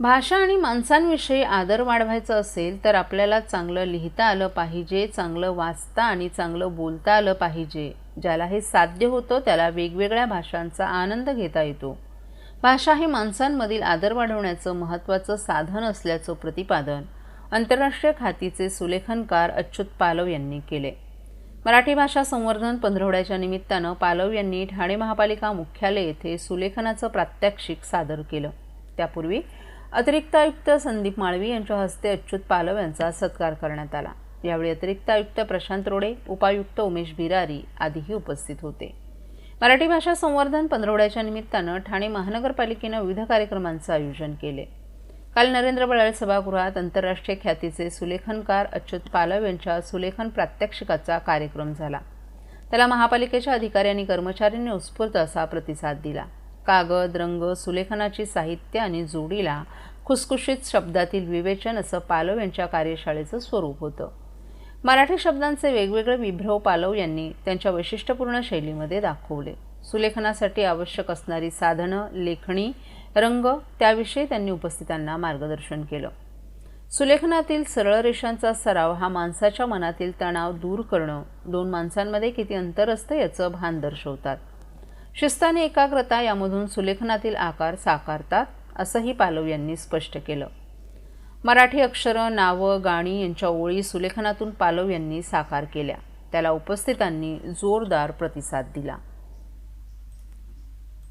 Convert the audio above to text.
भाषा आणि माणसांविषयी आदर वाढवायचा असेल तर आपल्याला चांगलं लिहिता आलं पाहिजे चांगलं वाचता आणि चांगलं बोलता आलं पाहिजे. ज्याला हे साध्य होतं त्याला वेगवेगळ्या भाषांचा आनंद घेता येतो. भाषा हे माणसांमधील आदर वाढवण्याचं महत्त्वाचं साधन असल्याचं प्रतिपादन आंतरराष्ट्रीय खातीचे सुलेखनकार अच्युत पालव यांनी केले. मराठी भाषा संवर्धन पंधरवड्याच्या निमित्तानं पालव यांनी ठाणे महापालिका मुख्यालय येथे सुलेखनाचं प्रात्यक्षिक सादर केलं. त्यापूर्वी अतिरिक्त आयुक्त संदीप माळवी यांच्या हस्ते अच्युत पालव यांचा सत्कार करण्यात आला. यावेळी अतिरिक्त आयुक्त प्रशांत रोडे उपायुक्त उमेश बिरारी आदीही उपस्थित होते. मराठी भाषा संवर्धन पंधरवड्याच्या निमित्तानं ठाणे महानगरपालिकेनं विविध कार्यक्रमांचं आयोजन केले. काल नरेंद्र बळाळ सभागृहात आंतरराष्ट्रीय ख्यातीचे सुलेखनकार अच्युत पालव यांच्या सुलेखन प्रात्यक्षिकाचा कार्यक्रम झाला. त्याला महापालिकेच्या अधिकारी आणि कर्मचाऱ्यांनी उत्स्फूर्त असा प्रतिसाद दिला. कागद रंग सुलेखनाची साहित्य आणि जोडीला खुसखुशीत शब्दातील विवेचन असं पालव यांच्या कार्यशाळेचं स्वरूप होतं. मराठी शब्दांचे वेगवेगळे विभ्रव पालव यांनी त्यांच्या वैशिष्ट्यपूर्ण शैलीमध्ये दाखवले. सुलेखनासाठी आवश्यक असणारी साधनं लेखणी रंग त्याविषयी त्यांनी उपस्थितांना मार्गदर्शन केलं. सुलेखनातील सरळ रेषांचा सराव हा माणसाच्या मनातील तणाव दूर करणं दोन माणसांमध्ये किती अंतर असतं याचं भान दर्शवतात. शिस्त आणि एकाग्रता यामधून सुलेखनातील आकार साकारतात असंही पालव यांनी स्पष्ट केलं. मराठी अक्षरं नावं गाणी यांच्या ओळी सुलेखनातून पालव यांनी साकार केल्या. त्याला उपस्थितांनी जोरदार प्रतिसाद दिला.